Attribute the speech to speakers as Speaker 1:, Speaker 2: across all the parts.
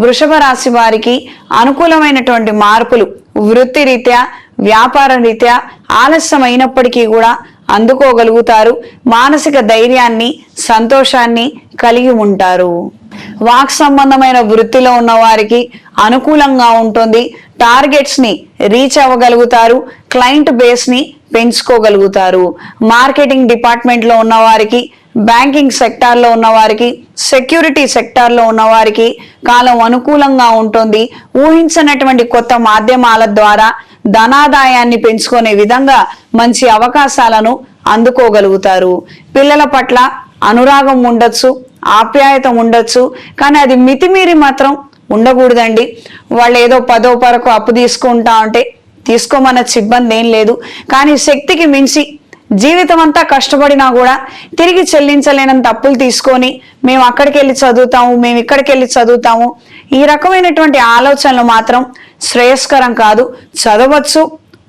Speaker 1: వృషభ రాశి వారికి అనుకూలమైనటువంటి మార్పులు వృత్తి రీత్యా వ్యాపార రీత్యా ఆలస్యం అయినప్పటికీ కూడా అందుకోగలుగుతారు. మానసిక ధైర్యాన్ని సంతోషాన్ని కలిగి ఉంటారు. వాక్ సంబంధమైన వృత్తిలో ఉన్న వారికి అనుకూలంగా ఉంటుంది. టార్గెట్స్ని రీచ్ అవ్వగలుగుతారు. క్లయింట్ బేస్ని పెంచుకోగలుగుతారు. మార్కెటింగ్ డిపార్ట్మెంట్లో ఉన్న వారికి బ్యాంకింగ్ సెక్టార్లో ఉన్న వారికి సెక్యూరిటీ సెక్టార్లో ఉన్న వారికి కాలం అనుకూలంగా ఉంటుంది. ఊహించినటువంటి కొత్త మాధ్యమాల ద్వారా ధనాదాయాన్ని పెంచుకునే విధంగా మంచి అవకాశాలను అందుకోగలుగుతారు. పిల్లల పట్ల అనురాగం ఉండొచ్చు ఆప్యాయత ఉండొచ్చు కానీ అది మితిమీరి మాత్రం ఉండకూడదండి. వాళ్ళు ఏదో పదో పరకు అప్పు తీసుకుంటా ఉంటే తీసుకోమన్న సిబ్బంది ఏం లేదు. కానీ శక్తికి మించి జీవితం అంతా కష్టపడినా కూడా తిరిగి చెల్లించలేనంత అప్పులు తీసుకొని మేము అక్కడికి వెళ్ళి చదువుతాము మేము ఇక్కడికి వెళ్ళి చదువుతాము. ఈ రకమైనటువంటి ఆలోచనలు మాత్రం శ్రేయస్కరం కాదు. చదవచ్చు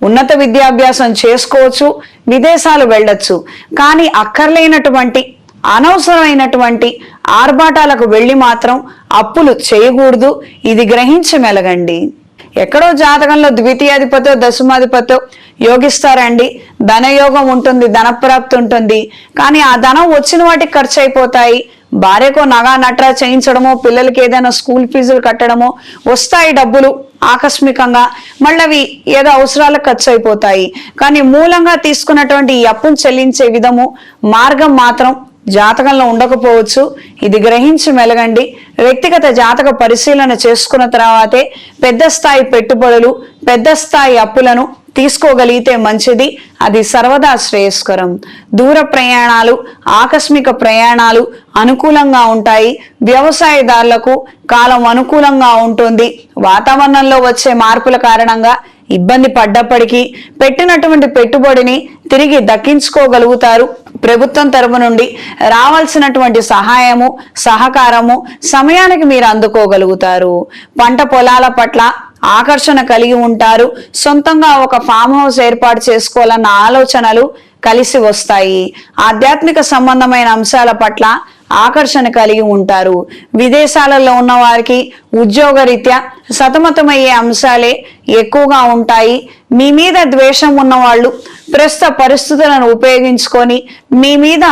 Speaker 1: ఉన్నత విద్యాభ్యాసం చేసుకోవచ్చు విదేశాలు వెళ్ళొచ్చు. కానీ అక్కర్లేనటువంటి అనవసరమైనటువంటి ఆర్భాటాలకు వెళ్ళి మాత్రం అప్పులు చేయకూడదు. ఇది గ్రహించమెలగండి ఎక్కడో జాతకంలో ద్వితీయాధిపతో దశమాధిపతో యోగిస్తారండి. ధనయోగం ఉంటుంది ధనప్రాప్తి ఉంటుంది. కానీ ఆ ధనం వచ్చిన వాటికి ఖర్చు అయిపోతాయి భార్యకో నగా నట్రా చేయించడమో పిల్లలకి ఏదైనా స్కూల్ ఫీజులు కట్టడమో వస్తాయి డబ్బులు ఆకస్మికంగా. మళ్ళీ అవి ఏదో అవసరాలకు ఖర్చు అయిపోతాయి కానీ మూలంగా తీసుకున్నటువంటి ఈ అప్పును చెల్లించే విధము మార్గం మాత్రం జాతకంలో ఉండకపోవచ్చు. ఇది గ్రహించి మెలగండి. వ్యక్తిగత జాతక పరిశీలన చేసుకున్న తర్వాతే పెద్ద స్థాయి పెట్టుబడులు పెద్ద స్థాయి అప్పులను తీసుకోగలిగితే మంచిది. అది సర్వదా శ్రేయస్కరం. దూర ప్రయాణాలు ఆకస్మిక ప్రయాణాలు అనుకూలంగా ఉంటాయి. వ్యవసాయదారులకు కాలం అనుకూలంగా ఉంటుంది. వాతావరణంలో వచ్చే మార్పుల కారణంగా ఇబ్బంది పడ్డప్పటికీ పెట్టినటువంటి పెట్టుబడిని తిరిగి దక్కించుకోగలుగుతారు. ప్రభుత్వం తరపు నుండి రావాల్సినటువంటి సహాయము సహకారము సమయానికి మీరు అందుకోగలుగుతారు. పంట పొలాల పట్ల ఆకర్షణ కలిగి ఉంటారు. సొంతంగా ఒక ఫామ్ హౌస్ ఏర్పాటు చేసుకోవాలన్న ఆలోచనలు కలిసి వస్తాయి. ఆధ్యాత్మిక సంబంధమైన అంశాల పట్ల ఆకర్షణ కలిగి ఉంటారు. విదేశాలలో ఉన్న వారికి ఉద్యోగరీత్యా సతమతమయ్యే అంశాలే ఎక్కువగా ఉంటాయి. మీ మీద ద్వేషం ఉన్నవాళ్ళు ప్రస్తుత పరిస్థితులను ఉపయోగించుకొని మీ మీద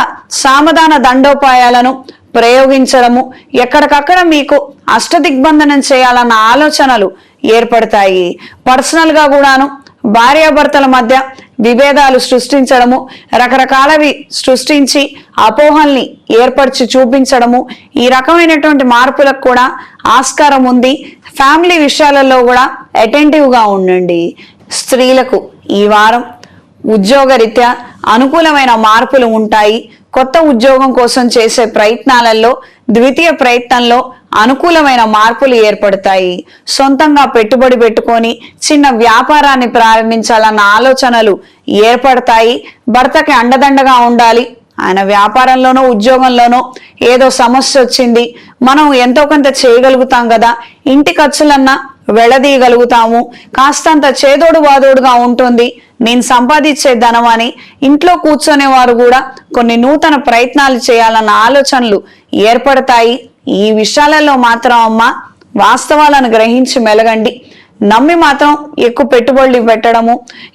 Speaker 1: సామధాన దండోపాయాలను ప్రయోగించడము ఎక్కడికక్కడ మీకు అష్టదిగ్బంధనం చేయాలన్న ఆలోచనలు ఏర్పడతాయి. పర్సనల్గా కూడాను భార్యాభర్తల మధ్య విభేదాలు సృష్టించడము రకరకాలవి సృష్టించి అపోహల్ని ఏర్పరిచి చూపించడము ఈ రకమైనటువంటి మార్పులకు కూడా ఆస్కారం ఉంది. ఫ్యామిలీ విషయాలలో కూడా అటెంటివ్గా ఉండండి. స్త్రీలకు ఈ వారం ఉద్యోగరీత్యా అనుకూలమైన మార్పులు ఉంటాయి. కొత్త ఉద్యోగం కోసం చేసే ప్రయత్నాలలో ద్వితీయ ప్రయత్నంలో అనుకూలమైన మార్పులు ఏర్పడతాయి. సొంతంగా పెట్టుబడి పెట్టుకొని చిన్న వ్యాపారాన్ని ప్రారంభించాలన్న ఆలోచనలు ఏర్పడతాయి. భర్తకి అండదండగా ఉండాలి. ఆయన వ్యాపారంలోనో ఉద్యోగంలోనో ఏదో సమస్య వచ్చింది. మనం ఎంతో కొంత చేయగలుగుతాం కదా. ఇంటి ఖర్చులన్నా వెళ్ళదీయగలుగుతాము కాస్తంత చేదోడు వాదోడుగా ఉంటుంది. నేను సంపాదించే ధనం అని ఇంట్లో కూర్చొనే వారు కూడా కొన్ని నూతన ప్రయత్నాలు చేయాలన్న ఆలోచనలు ఏర్పడతాయి. ఈ విషయాలలో మాత్రం అమ్మ వాస్తవాలను గ్రహించి మెలగండి. నమ్మి మాత్రం ఎక్కువ పెట్టుబడులు పెట్టడము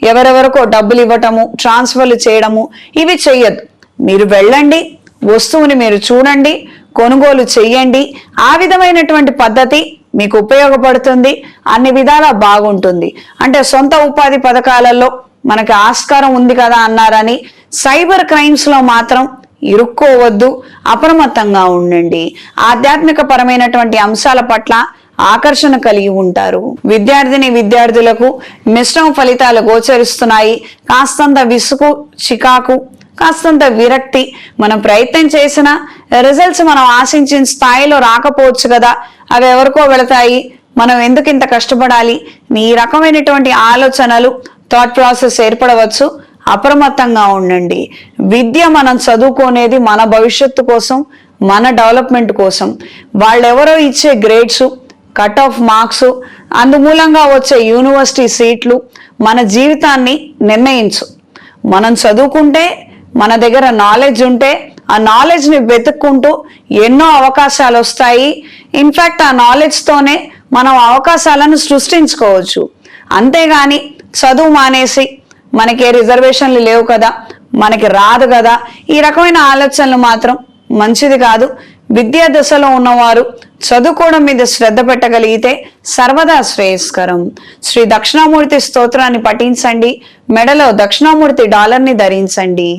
Speaker 1: ఎవరెవరికో డబ్బులు ఇవ్వటము ట్రాన్స్ఫర్లు చేయడము ఇవి చెయ్యొద్దు. మీరు వెళ్ళండి వస్తువుని మీరు చూడండి కొనుగోలు చెయ్యండి. ఆ విధమైనటువంటి పద్ధతి మీకు ఉపయోగపడుతుంది అన్ని విధాలా బాగుంటుంది. అంటే సొంత ఉపాధి పథకాలలో మనకి ఆస్కారం ఉంది కదా అన్నారని సైబర్ క్రైమ్స్లో మాత్రం ఇరుక్కోవద్దు. అప్రమత్తంగా ఉండండి. ఆధ్యాత్మిక పరమైనటువంటి అంశాల పట్ల ఆకర్షణ కలిగి ఉంటారు. విద్యార్థిని విద్యార్థులకు మిశ్రమ ఫలితాలు గోచరిస్తున్నాయి. కాస్తంత విసుగు చికాకు కాస్తంత విరక్తి మనం ప్రయత్నం చేసిన రిజల్ట్స్ మనం ఆశించిన స్థాయిలో రాకపోవచ్చు కదా. అవి ఎవరికో వెళతాయి. మనం ఎందుకు ఇంత కష్టపడాలి? ఈ రకమైనటువంటి ఆలోచనలు థాట్ ప్రాసెస్ ఏర్పడవచ్చు. అప్రమత్తంగా ఉండండి. విద్య మనం చదువుకునేది మన భవిష్యత్తు కోసం మన డెవలప్మెంట్ కోసం. వాళ్ళెవరో ఇచ్చే గ్రేడ్స్ కట్ ఆఫ్ మార్క్స్ అందుమూలంగా వచ్చే యూనివర్సిటీ సీట్లు మన జీవితాన్ని నిర్ణయించు. మనం చదువుకుంటే మన దగ్గర నాలెడ్జ్ ఉంటే ఆ నాలెడ్జ్ని వెతుక్కుంటూ ఎన్నో అవకాశాలు వస్తాయి. ఇన్ఫాక్ట్ ఆ నాలెడ్జ్తోనే మనం అవకాశాలను సృష్టించుకోవచ్చు. అంతేగాని చదువు మానేసి మనకే రిజర్వేషన్లు లేవు కదా మనకి రాదు కదా. ఈ రకమైన ఆలోచనలు మాత్రం మంచిది కాదు. విద్యా దశలో ఉన్నవారు చదువుకోవడం మీద శ్రద్ధ పెట్టగలిగితే సర్వదా శ్రేయస్కరం. శ్రీ దక్షిణామూర్తి స్తోత్రాన్ని పఠించండి మెడలో దక్షిణామూర్తి డాలర్ని ధరించండి.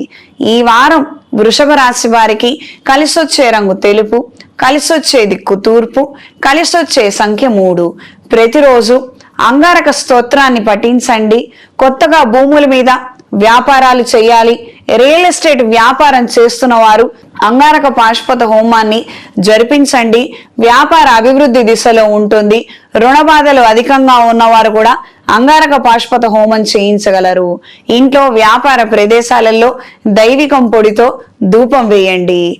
Speaker 1: ఈ వారం వృషభ రాశి వారికి కలిసొచ్చే రంగు తెలుపు కలిసొచ్చే దిక్కు తూర్పు కలిసొచ్చే సంఖ్య మూడు. ప్రతిరోజు అంగారక స్తోత్రాన్ని పఠించండి. కొత్తగా భూముల మీద వ్యాపారాలు చేయాలి. రియల్ ఎస్టేట్ వ్యాపారం చేస్తున్న వారు అంగారక పాశుపత హోమాన్ని జరిపించండి. వ్యాపార అభివృద్ధి దిశలో ఉంటుంది. రుణ బాధలు అధికంగా ఉన్నవారు కూడా అంగారక పాశుపత హోమం చేయించగలరు. ఇంట్లో వ్యాపార ప్రదేశాలలో దైవికం పొడితో ధూపం వేయండి.